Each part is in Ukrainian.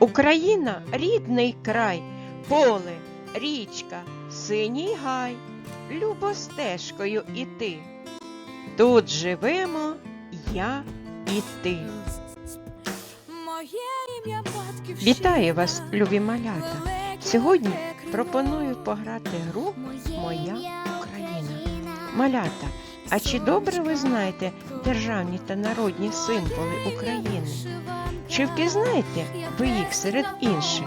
Україна рідний край, поле, річка, синій гай, любо стежкою іти. Тут живемо я і ти. Вітаю вас, любі малята! Сьогодні пропоную пограти гру Моя Україна. Малята, а чи добре ви знаєте державні та народні символи України? Чи впізнаєте ви їх серед інших?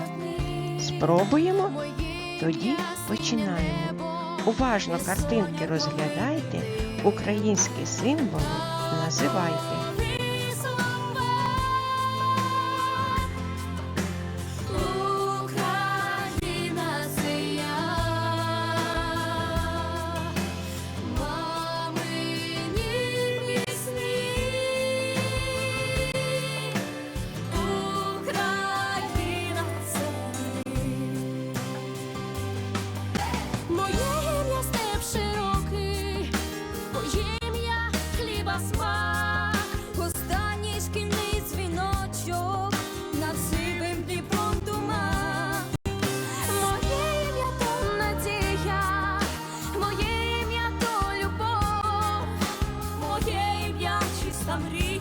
Спробуємо? Тоді починаємо. Уважно картинки розглядайте, українські символи називайте. Моє